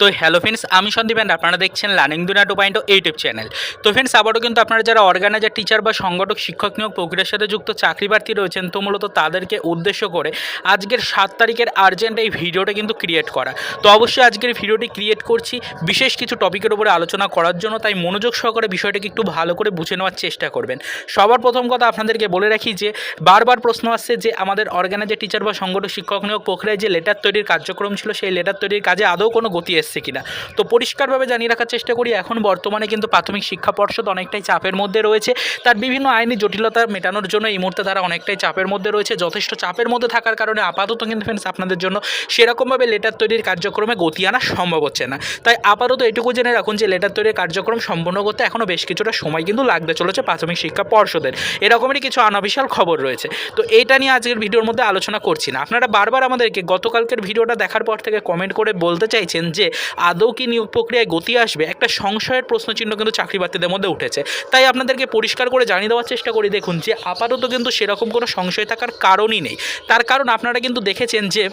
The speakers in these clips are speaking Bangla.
তো হ্যালো ফ্রেন্ডস আমি সন্দীপ and আপনারা দেখছেন লার্নিং দুনা টু পয়েন্ট ইউটিউব চ্যানেল তো ফ্রেন্ডস আবারও কিন্তু আপনারা যারা অর্গানাইজার টিচার বা সংগঠক, শিক্ষক নিয়োগ প্রক্রিয়ার সাথে যুক্ত চাকরি প্রার্থী রয়েছেন, তো মূলত তাদেরকে উদ্দেশ্য করে আজকের সাত তারিখের আর্জেন্ট এই ভিডিওটা কিন্তু ক্রিয়েট করা। তো অবশ্যই আজকের ভিডিওটি ক্রিয়েট করছি, বিশেষ কিছু টপিকের উপরে আলোচনা করার জন্য, তাই মনোযোগ সহকারে বিষয়টাকে একটু ভালো করে বুঝে নেওয়ার চেষ্টা করবেন। সবার প্রথম কথা আপনাদেরকে বলে রাখি যে, বারবার প্রশ্ন আসছে যে, আমাদের অর্গানাইজার টিচার বা সংগঠক, শিক্ষক নিয়োগ প্রক্রিয়ায় যে লেটার তৈরির কার্যক্রম ছিল, সেই লেটার তৈরির কাজে আদৌ কোনো গতি এসছে কিনা। তো পরিষ্কারভাবে জানিয়ে রাখার চেষ্টা করি, এখন বর্তমানে কিন্তু প্রাথমিক শিক্ষা পর্ষদ অনেকটাই চাপের মধ্যে রয়েছে। তার বিভিন্ন আইনি জটিলতা মেটানোর জন্য এই মুহূর্তে তারা অনেকটাই চাপের মধ্যে রয়েছে। যথেষ্ট চাপের মধ্যে থাকার কারণে আপাতত কিন্তু ফ্রেন্ডস আপনাদের জন্য সেরকমভাবে লেটার তৈরির কার্যক্রমে গতি আনা সম্ভব হচ্ছে না। তাই আপাতত এটুকু জেনে রাখুন যে লেটার তৈরির কার্যক্রম সম্পন্ন করতে এখনও বেশ কিছুটা সময় কিন্তু লাগতে চলেছে প্রাথমিক শিক্ষা পর্ষদের। এরকমই কিছু আনঅফিসিয়াল খবর রয়েছে। তো এইটা নিয়ে আজকের ভিডিওর মধ্যে আলোচনা করছি না। আপনারা বারবার আমাদেরকে গতকালকের ভিডিওটা দেখার পর থেকে কমেন্ট করে বলতে চাইছেন যে আদৌ কি নিয়োগ প্রক্রিয়ায় গতি আসবে? একটা সংশয়ের প্রশ্নচিহ্ন কিন্তু চাকরি প্রার্থীদের মধ্যে উঠেছে। তাই আপনাদেরকে পরিষ্কার করে জানিয়ে দেওয়ার চেষ্টা করি, দেখুন যে আপাতত কিন্তু সেরকম কোনো সংশয় থাকার কারণই নেই। তার কারণ আপনারা কিন্তু দেখেছেন যে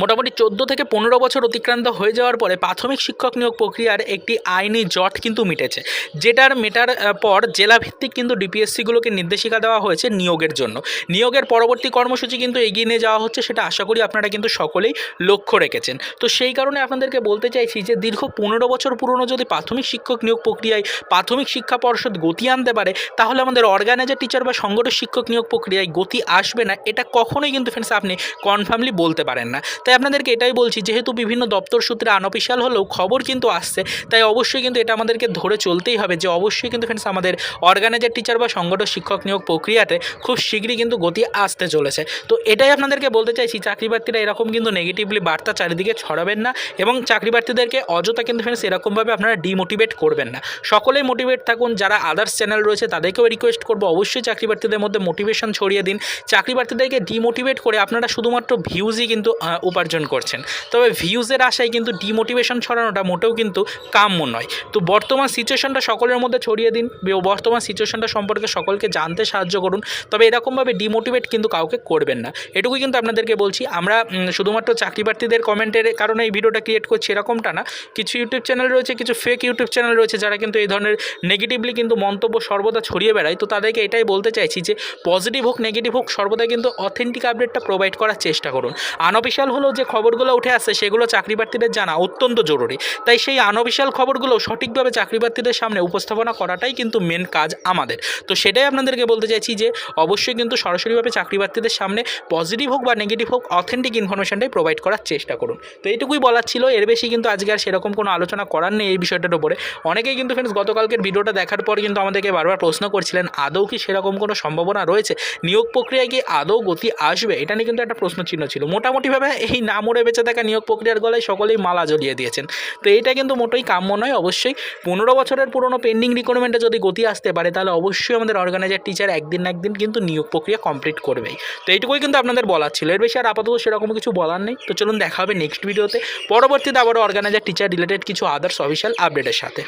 মোটামুটি চোদ্দ থেকে পনেরো বছর অতিক্রান্ত হয়ে যাওয়ার পরে প্রাথমিক শিক্ষক নিয়োগ প্রক্রিয়ার একটি আইনি জট কিন্তু মিটেছে। যেটার মেটার পর জেলাভিত্তিক কিন্তু ডিপিএসসিগুলোকে নির্দেশিকা দেওয়া হয়েছে নিয়োগের জন্য। নিয়োগের পরবর্তী কর্মসূচি কিন্তু এগিয়ে নিয়ে যাওয়া হচ্ছে, সেটা আশা করি আপনারা কিন্তু সকলেই লক্ষ্য রেখেছেন। তো সেই কারণে আপনাদেরকে বলতে চাইছি যে দীর্ঘ পনেরো বছর পুরনো যদি প্রাথমিক শিক্ষক নিয়োগ প্রক্রিয়ায় প্রাথমিক শিক্ষা পর্ষদ গতি আনতে পারে, তাহলে আমাদের অর্গানাইজার টিচার বা সংগঠন শিক্ষক নিয়োগ প্রক্রিয়ায় গতি আসবে না, এটা কখনোই কিন্তু ফ্রেন্ডস আপনি কনফার্মলি বলতে পারেন না। তাই আপনাদেরকে এটাই বলছি, যেহেতু বিভিন্ন দপ্তর সূত্রে আনঅফিসিয়াল হলেও খবর কিন্তু আসছে, তাই অবশ্যই কিন্তু এটা আমাদেরকে ধরে চলতেই হবে যে অবশ্যই কিন্তু ফ্রেন্ডস আমাদের অর্গানাইজার টিচার বা সংগঠক, শিক্ষক নিয়োগ প্রক্রিয়াতে খুব শীঘ্রই কিন্তু গতি আসতে চলেছে। তো এটাই আপনাদেরকে বলতে চাইছি চাকরি প্রার্থীরা এরকম কিন্তু নেগেটিভলি বার্তা চারিদিকে ছড়াবেন না এবং চাকরি প্রার্থীদেরকে অযথা কিন্তু ফ্রেন্ডস এরকমভাবে আপনারা ডিমোটিভেট করবেন না। সকলেই মোটিভেট থাকুন, যারা আদার্স চ্যানেল রয়েছে তাদেরকেও রিকোয়েস্ট করব, অবশ্যই চাকরি প্রার্থীদের মধ্যে মোটিভেশন ছড়িয়ে দিন। চাকরি প্রার্থীদেরকে ডিমোটিভেট করে আপনারা শুধুমাত্র ভিউজই কিন্তু উপার্জন করছেন। তবে ভিউজের আশায় কিন্তু ডিমোটিভেশন ছড়ানোটা মোটেও কিন্তু কাম্য নয়। তো বর্তমান সিচুয়েশনটা সকলের মধ্যে ছড়িয়ে দিন বর্তমান সিচুয়েশনটা সম্পর্কে সকলকে জানতে সাহায্য করুন। তবে এরকমভাবে ডিমোটিভেট কিন্তু কাউকে করবেন না। এটুকুই কিন্তু আপনাদেরকে বলছি। আমরা শুধুমাত্র চাকরি প্রার্থীদের কমেন্টের কারণে এই ভিডিওটা ক্রিয়েট করছি এরকমটা না। কিছু ইউটিউব চ্যানেল রয়েছে, কিছু ফেক ইউটিউব চ্যানেল রয়েছে, যারা কিন্তু এই ধরনের নেগেটিভলি কিন্তু মন্তব্য সর্বদা ছড়িয়ে বেড়ায়। তো তাদেরকে এটাই বলতে চাইছি যে পজিটিভ হোক নেগেটিভ হোক, সর্বদা কিন্তু অথেন্টিক আপডেটটা প্রোভাইড করার চেষ্টা করুন। আনঅফিসিয়াল হলেও যে খবরগুলো উঠে আসছে সেগুলো চাকরি প্রার্থীদের জানা অত্যন্ত জরুরি। তাই সেই আনঅফিসিয়াল খবরগুলো সঠিকভাবে চাকরি প্রার্থীদের সামনে উপস্থাপনা করাটাই কিন্তু মেন কাজ আমাদের। তো সেটাই আপনাদেরকে বলতে চাইছি যে, অবশ্যই কিন্তু সরাসরিভাবে চাকরি প্রার্থীদের সামনে পজিটিভ হোক বা নেগেটিভ হোক অথেন্টিক ইনফরমেশনটাই প্রোভাইড করার চেষ্টা করুন। তো এইটুকুই বলার ছিল, এর বেশি কিন্তু আজকে আর সেরকম কোনো আলোচনা করার নেই এই বিষয়টার উপরে। অনেকেই কিন্তু ফ্রেন্ডস গতকালকের ভিডিওটা দেখার পর কিন্তু আমাদেরকে বারবার প্রশ্ন করছিলেন, আদৌ কি সেরকম কোনো সম্ভাবনা রয়েছে? নিয়োগ প্রক্রিয়ায় কি আদৌ গতি আসবে? এটা নিয়ে কিন্তু একটা প্রশ্ন চিহ্ন ছিল। মোটামুটিভাবে এই না মরে বেঁচে থাকা নিয়োগ প্রক্রিয়ার গলায় সকলেই মালা জ্বলিয়ে দিয়েছেন। তো এইটা কিন্তু মোটেই কাম্য নয়, অবশ্যই। পনেরো বছরের পুরনো পেন্ডিং রিকোয়ারমেন্টে যদি গতি আসতে পারে, তাহলে অবশ্যই আমাদের অর্গানাইজার টিচার একদিন না একদিন কিন্তু নিয়োগ প্রক্রিয়া কমপ্লিট করবেই। তো এইটুকুই কিন্তু আপনাদের বলার ছিল। এর বেশি আর আপাতত সেরকম কিছু বলার নেই। তো চলুন দেখা হবে নেক্সট ভিডিওতে পরবর্তীতে আবারও অর্গানাইজার টিচার রিলেটেড কিছু আদার্স অফিসিয়াল আপডেটের সাথে।